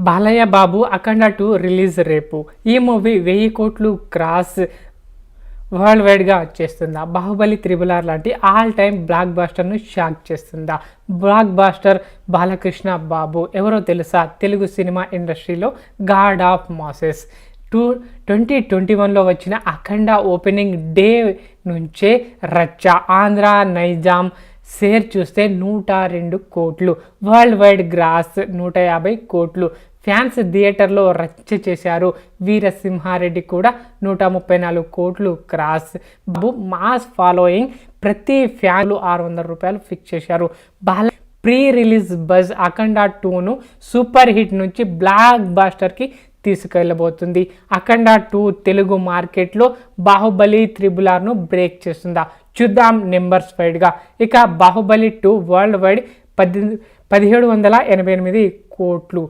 Balayya Babu Akhanda two release రేపు. ఈ movie వెయ్యి కోట్లు క్రాస్ వరల్డ్ వైడ్గా చేస్తుందా? బాహుబలి త్రిబుల్ ఆర్ లాంటి ఆల్ టైమ్ బ్లాక్ బాస్టర్ను షాక్ చేస్తుందా? బ్లాక్ బాస్టర్ బాలకృష్ణ బాబు ఎవరో తెలుసా? తెలుగు సినిమా ఇండస్ట్రీలో god of masses. Two twenty twenty వన్లో వచ్చిన అఖండ ఓపెనింగ్ డే నుంచే రచ్చ. ఆంధ్ర నైజాం షేర్ చూస్తే నూట రెండు కోట్లు. వరల్డ్ వైడ్ గ్రాస్ నూట యాభై కోట్లు. ఫ్యాన్స్ థియేటర్లో రచ్చ చేశారు. వీరసింహారెడ్డి కూడా నూట ముప్పై నాలుగు కోట్లు క్రాస్. బాబు మాస్ ఫాలోయింగ్ ప్రతి ఫ్యాన్లు ఆరు వందల రూపాయలు ఫిక్స్ చేశారు. Bala pre release buzz Akhanda టూను super hit నుంచి బ్లాక్ బాస్టర్కి తీసుకెళ్ళబోతుంది అఖండ టూ తెలుగు మార్కెట్లో బాహుబలి త్రిబుల్ ఆర్ను బ్రేక్ చేస్తుందా? చూద్దాం నెంబర్స్ వైడ్గా ఇక బాహుబలి టూ వరల్డ్ వైడ్ పద్దెనిమిది పదిహేడు వందల ఎనభై ఎనిమిది కోట్లు.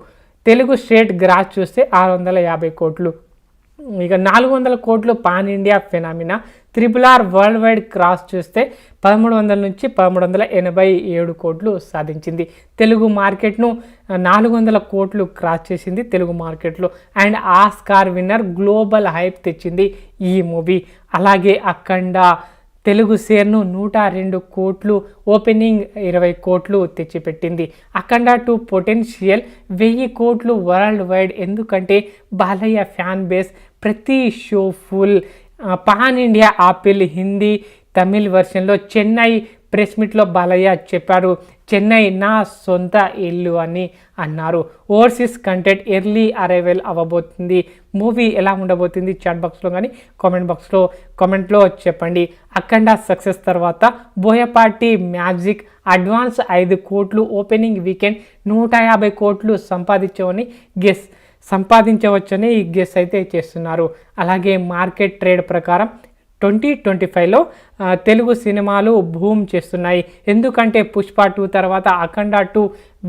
తెలుగు స్టేట్ గ్రాస్ చూస్తే ఆరు వందల యాభై కోట్లు. ఇక నాలుగు వందల కోట్లు pan India phenomena. Triple R world wide cross చూస్తే పదమూడు వందల నుంచి పదమూడు వందల ఎనభై ఏడు కోట్లు సాధించింది. తెలుగు మార్కెట్ను నాలుగు వందల కోట్లు క్రాస్ చేసింది తెలుగు మార్కెట్లో. And Oscar winner global hype తెచ్చింది ఈ మూవీ. అలాగే అఖండ తెలుగు షేర్ను నూట రెండు కోట్లు ఓపెనింగ్ ఇరవై కోట్లు తెచ్చిపెట్టింది. అఖండ టు పొటెన్షియల్ వెయ్యి కోట్లు వరల్డ్ వైడ్. ఎందుకంటే బాలయ్య ఫ్యాన్ బేస్ ప్రతి show full. Pan India appeal Hindi Tamil వెర్షన్లో Chennai press మీట్లో బాలయ్య చెప్పారు చెన్నై నా సొంత ఇల్లు అని అన్నారు. ఓవర్సీస్ కంటెంట్ ఎర్లీ అరైవల్ అవ్వబోతుంది. మూవీ ఎలా ఉండబోతుంది? చాట్ బాక్స్లో కానీ కామెంట్ బాక్స్లో కామెంట్లో చెప్పండి. అఖండ సక్సెస్ తర్వాత బోయపాటి మ్యాజిక్ అడ్వాన్స్ ఐదు కోట్లు ఓపెనింగ్ వీకెండ్ నూట యాభై కోట్లు సంపాదించవని గెస్ సంపాదించవచ్చని ఈ గెస్ అయితే చేస్తున్నారు. అలాగే మార్కెట్ ట్రేడ్ ప్రకారం ట్వంటీ ట్వంటీ ఫైవ్లో తెలుగు సినిమాలు భూమ్ చేస్తున్నాయి. ఎందుకంటే పుష్ప టూ తర్వాత అఖండ టూ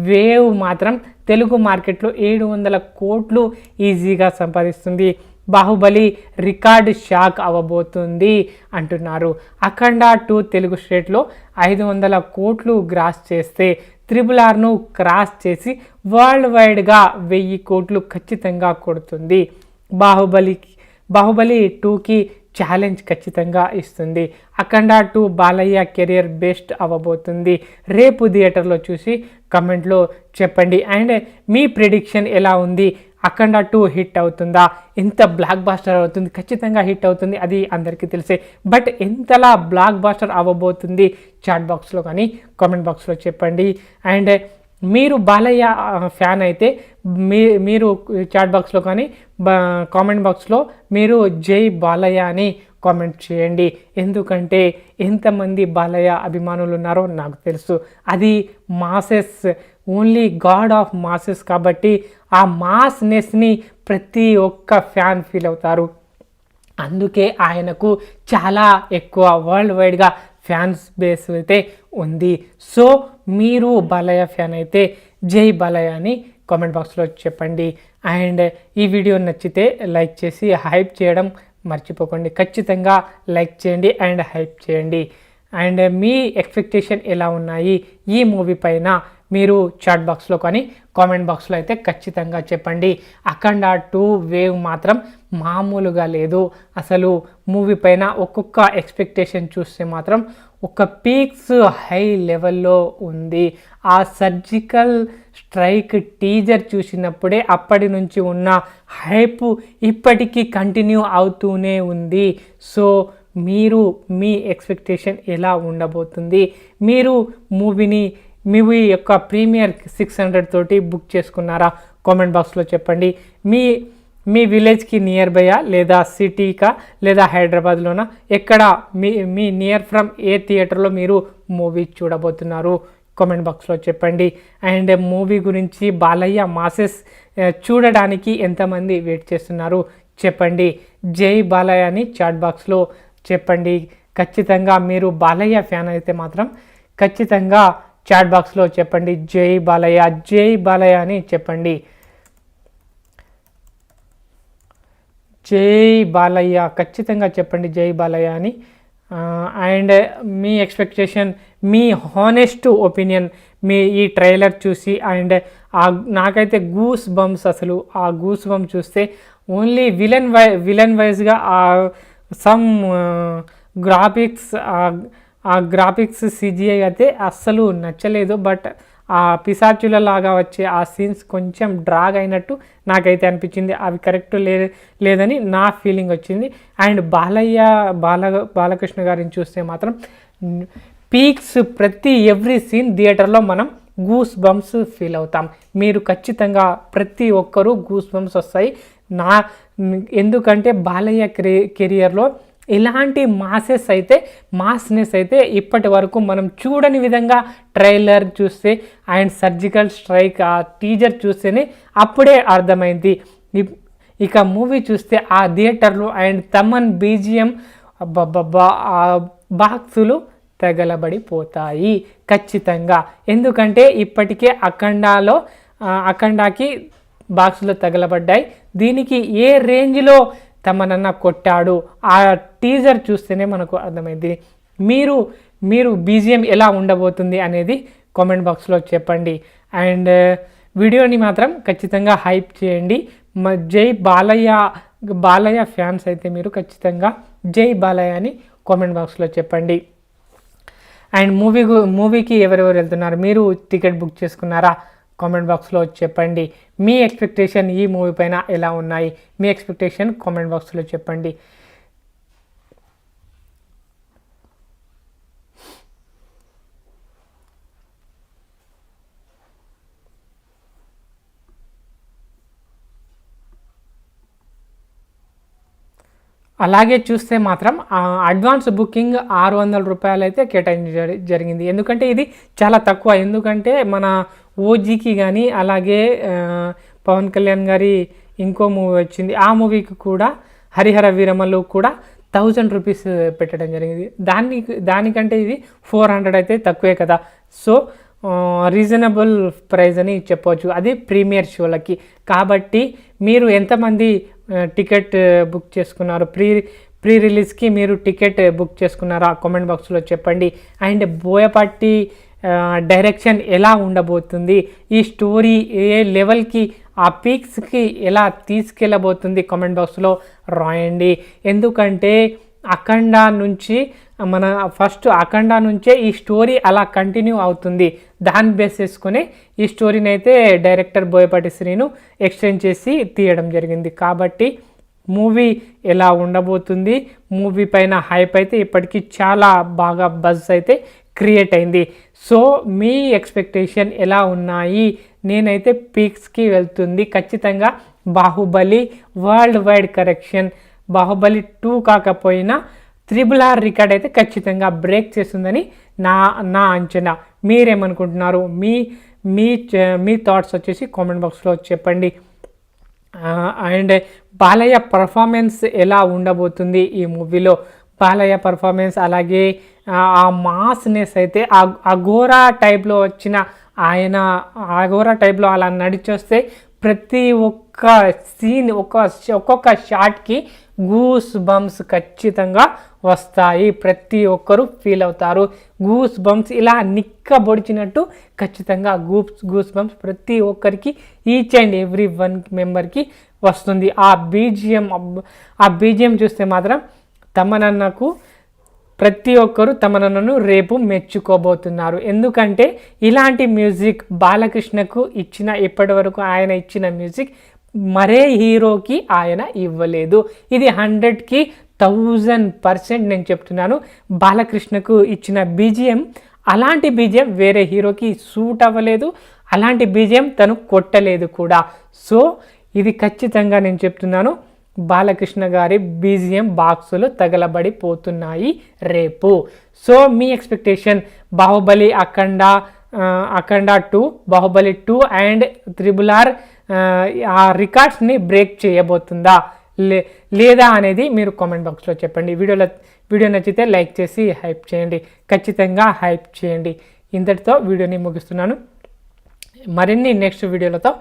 వేవ్ మాత్రం తెలుగు మార్కెట్లో ఏడు వందల కోట్లు ఈజీగా సంపాదిస్తుంది. బాహుబలి రికార్డ్ షాక్ అవ్వబోతుంది అంటున్నారు. అఖండ టూ తెలుగు స్టేట్లో ఐదు వందల కోట్లు గ్రాస్ చేస్తే త్రిబుల్ ఆర్ను క్రాస్ చేసి వరల్డ్ వైడ్గా వెయ్యి కోట్లు ఖచ్చితంగా కొడుతుంది. బాహుబలికి బాహుబలి టూకి ఛాలెంజ్ ఖచ్చితంగా ఇస్తుంది. Akhanda two Balayya career best అవ్వబోతుంది. రేపు థియేటర్లో చూసి కమెంట్లో చెప్పండి. అండ్ మీ ప్రిడిక్షన్ ఎలా ఉంది? అఖండ టూ హిట్ అవుతుందా? ఎంత బ్లాక్ బాస్టర్ అవుతుంది. ఖచ్చితంగా హిట్ అవుతుంది. అది అందరికీ తెలిసే. బట్ ఎంతలా బ్లాక్ బాస్టర్ అవ్వబోతుంది చాట్ బాక్స్లో కానీ కామెంట్ బాక్స్లో చెప్పండి. అండ్ మీరు బాలయ్య ఫ్యాన్ అయితే మీ మీరు చాట్ బాక్స్లో కానీ కామెంట్ బాక్స్లో మీరు జై బాలయ్య అని కామెంట్ చేయండి. ఎందుకంటే ఎంతమంది బాలయ్య అభిమానులు ఉన్నారో నాకు తెలుసు. అది masses only god of masses కాబట్టి ఆ మాస్నెస్ని ప్రతి ఒక్క ఫ్యాన్ ఫీల్ అవుతారు. అందుకే ఆయనకు చాలా ఎక్కువ వరల్డ్ వైడ్గా ఫ్యాన్స్ బేస్ అయితే ఉంది. సో మీరు బాలయ్య ఫ్యాన్ అయితే జై బాలయ్య అని కామెంట్ బాక్స్లో చెప్పండి. అండ్ ఈ వీడియో నచ్చితే లైక్ చేసి హైప్ చేయడం మర్చిపోకండి. ఖచ్చితంగా లైక్ చేయండి అండ్ హైప్ చేయండి. అండ్ మీ ఎక్స్పెక్టేషన్ ఎలా ఉన్నాయి? ఈ మూవీ పైన మీరు చాట్ బాక్స్లో కానీ కామెంట్ బాక్స్లో అయితే ఖచ్చితంగా చెప్పండి. అఖండ టూ వేవ్ మాత్రం మామూలుగా లేదు. అసలు మూవీ పైన ఒక్కొక్క ఎక్స్పెక్టేషన్ చూస్తే మాత్రం ఒక పీక్స్ హై లెవెల్లో ఉంది. ఆ సర్జికల్ స్ట్రైక్ టీజర్ చూసినప్పుడే అప్పటి నుంచి ఉన్న హైప్ ఇప్పటికీ కంటిన్యూ అవుతూనే ఉంది. సో మీరు మీ ఎక్స్పెక్టేషన్ ఎలా ఉండబోతుంది? మీరు మూవీని మీ యొక్క ప్రీమియర్ సిక్స్ హండ్రెడ్ తోటి బుక్ చేసుకున్నారా? కామెంట్ బాక్స్లో చెప్పండి. మీ మీ విలేజ్కి నియర్ బైయా లేదా సిటీకా లేదా హైదరాబాద్లోనా? ఎక్కడ మీ మీ నియర్ ఫ్రమ్ ఏ థియేటర్లో మీరు మూవీ చూడబోతున్నారు? కామెంట్ బాక్స్లో చెప్పండి. అండ్ మూవీ గురించి బాలయ్య మాసెస్ చూడడానికి ఎంతమంది వెయిట్ చేస్తున్నారు? చెప్పండి. జై బాలయ్య అని చాట్ బాక్స్లో చెప్పండి. ఖచ్చితంగా మీరు బాలయ్య ఫ్యాన్ అయితే మాత్రం ఖచ్చితంగా చాట్ బాక్స్లో చెప్పండి. జై బాలయ్య జై బాలయ్య అని చెప్పండి. జై బాలయ్య ఖచ్చితంగా చెప్పండి జై బాలయ్య అని. అండ్ మీ ఎక్స్పెక్టేషన్ మీ హానెస్ట్ ఒపీనియన్ మీ ఈ ట్రైలర్ చూసి అండ్ ఆ నాకైతే గూస్ బంప్స్ అసలు ఆ గూస్ బంప్ చూస్తే ఓన్లీ విలన్ వై విలన్ వైజ్గా సమ్ గ్రాఫిక్స్ ఆ గ్రాఫిక్స్ సిజిఐ అయితే అస్సలు నచ్చలేదు బట్ ఆ పిశాచుల లాగా వచ్చే ఆ సీన్స్ కొంచెం డ్రాగ్ అయినట్టు నాకైతే అనిపించింది. అవి కరెక్ట్ లే లేదని నా ఫీలింగ్ వచ్చింది. అండ్ బాలయ్య బాల బాలకృష్ణ గారిని చూస్తే మాత్రం పీక్స్ ప్రతి ఎవ్రీ సీన్ థియేటర్లో మనం గూస్ బంప్స్ ఫీల్ అవుతాం. మీరు ఖచ్చితంగా ప్రతి ఒక్కరూ గూస్ బంప్స్ వస్తాయి. నా ఎందుకంటే బాలయ్య కెరియర్లో ఇలాంటి మాసెస్ అయితే మాస్నెస్ అయితే ఇప్పటి వరకు మనం చూడని విధంగా ట్రైలర్ చూస్తే అండ్ సర్జికల్ స్ట్రైక్ ఆ టీజర్ చూస్తేనే అప్పుడే అర్థమైంది. ఇక మూవీ చూస్తే ఆ థియేటర్లో అండ్ తమన్ బీజిఎం బాక్సులు తగలబడిపోతాయి ఖచ్చితంగా. ఎందుకంటే ఇప్పటికే అఖండాలో అఖండాకి బాక్సులు తగలబడ్డాయి. దీనికి ఏ రేంజ్లో తమనన్న కొట్టాడు. ఆ టీజర్ చూస్తేనే మనకు అర్థమైంది. మీరు మీరు బీజిఎం ఎలా ఉండబోతుంది అనేది కామెంట్ బాక్స్లో చెప్పండి. అండ్ వీడియోని మాత్రం ఖచ్చితంగా హైప్ చేయండి. జై బాలయ్య బాలయ్య ఫ్యాన్స్ అయితే మీరు ఖచ్చితంగా జై బాలయ్య అని కామెంట్ బాక్స్లో చెప్పండి. అండ్ మూవీ మూవీకి ఎవరెవరు వెళ్తున్నారు? మీరు టికెట్ బుక్ చేసుకున్నారా? కామెంట్ బాక్స్లో చెప్పండి. మీ ఎక్స్పెక్టేషన్ ఈ మూవీ పైన ఎలా ఉన్నాయి? మీ ఎక్స్పెక్టేషన్ కామెంట్ బాక్స్లో చెప్పండి. అలాగే చూస్తే మాత్రం అడ్వాన్స్ బుకింగ్ ఆరు వందల రూపాయలు అయితే కేటాయించ జరిగింది. ఎందుకంటే ఇది చాలా తక్కువ. ఎందుకంటే మన ఓజీకి కానీ అలాగే పవన్ కళ్యాణ్ గారి ఇంకో మూవీ వచ్చింది. ఆ మూవీకి కూడా హరిహర వీరమల్లు కూడా థౌజండ్ రూపీస్ పెట్టడం జరిగింది. దాన్ని దానికంటే ఇది ఫోర్ హండ్రెడ్ అయితే తక్కువే కదా. సో రీజనబుల్ ప్రైస్ అని చెప్పవచ్చు. అది ప్రీమియర్ షోలకి. కాబట్టి మీరు ఎంతమంది టికెట్ బుక్ చేసుకున్నారు? ప్రీ ప్రీ రిలీజ్కి మీరు టికెట్ బుక్ చేసుకున్నారా? కామెంట్ బాక్స్లో చెప్పండి. అండ్ బోయపాటి డైరెక్షన్ ఎలా ఉండబోతుంది? ఈ స్టోరీ ఏ లెవెల్కి ఆ పీక్స్కి ఎలా తీసుకెళ్ళబోతుంది? కామెంట్ బాక్స్లో రాయండి. ఎందుకంటే అఖండ నుంచి మన ఫస్ట్ అఖండ నుంచే ఈ స్టోరీ అలా కంటిన్యూ అవుతుంది. దాన్ని బేస్ చేసుకుని ఈ స్టోరీని అయితే డైరెక్టర్ బోయపాటి శ్రీను ఎక్స్టెండ్ చేసి తీయడం జరిగింది. కాబట్టి మూవీ ఎలా ఉండబోతుంది? మూవీ పైన హైప్ అయితే ఇప్పటికీ చాలా బాగా బజ్ అయితే క్రియేట్ అయింది. సో మీ ఎక్స్పెక్టేషన్ ఎలా ఉన్నాయి? నేనైతే పీక్స్కి వెళ్తుంది. ఖచ్చితంగా Baahubali world wide collection Baahubali two కాకపోయినా త్రిబుల్ ఆర్ రికార్డ్ అయితే ఖచ్చితంగా బ్రేక్ చేస్తుందని నా నా అంచనా. మీరేమనుకుంటున్నారు? మీ మీ మీ థాట్స్ వచ్చేసి కామెంట్ బాక్స్లో చెప్పండి. అండ్ బాలయ్య పర్ఫార్మెన్స్ ఎలా ఉండబోతుంది ఈ మూవీలో బాలయ్య పర్ఫార్మెన్స్ అలాగే ఆ మాస్నెస్ అయితే ఆ అఘోరా టైప్లో వచ్చిన ఆయన అఘోరా టైప్లో అలా నడిచొస్తే ప్రతి ఒక్క సీన్ ఒక్క ఒక్కొక్క షాట్కి గూస్ బంప్స్ ఖచ్చితంగా వస్తాయి. ప్రతి ఒక్కరు ఫీల్ అవుతారు. గూస్ బంప్స్ ఇలా నిక్కబొడిచినట్టు ఖచ్చితంగా గూప్స్ గూస్ బంప్స్ ప్రతి ఒక్కరికి ఈచ్ అండ్ ఎవ్రీ వన్ మెంబర్కి వస్తుంది. ఆ బీజిఎం ఆ బీజిఎం చూస్తే మాత్రం తమనన్నకు ప్రతి ఒక్కరు తమనన్నను రేపు మెచ్చుకోబోతున్నారు. ఎందుకంటే ఇలాంటి మ్యూజిక్ బాలకృష్ణకు ఇచ్చిన ఇప్పటి వరకు ఆయన ఇచ్చిన మ్యూజిక్ మరే హీరోకి ఆయన ఇవ్వలేదు. ఇది హండ్రెడ్కి థౌజండ్ పర్సెంట్ నేను చెప్తున్నాను. బాలకృష్ణకు ఇచ్చిన బీజిఎం అలాంటి బీజిఎం వేరే హీరోకి సూట్ అవ్వలేదు. అలాంటి బీజిఎం తను కొట్టలేదు కూడా. సో ఇది ఖచ్చితంగా నేను చెప్తున్నాను. బాలకృష్ణ గారి బీజిఎం బాక్సులు తగలబడిపోతున్నాయి రేపు. So me expectation Baahubali Akhanda Akhanda two Baahubali two and triple R ఆ రికార్డ్స్ని బ్రేక్ చేయబోతుందా? లే లేదా అనేది మీరు కామెంట్ బాక్స్లో చెప్పండి. వీడియోలో వీడియో నచ్చితే లైక్ చేసి హైప్ చేయండి. ఖచ్చితంగా హైప్ చేయండి. ఇంతటితో వీడియోని ముగిస్తున్నాను. మరిన్ని నెక్స్ట్ వీడియోలతో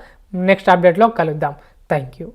నెక్స్ట్ అప్డేట్లో కలుద్దాం. Thank you.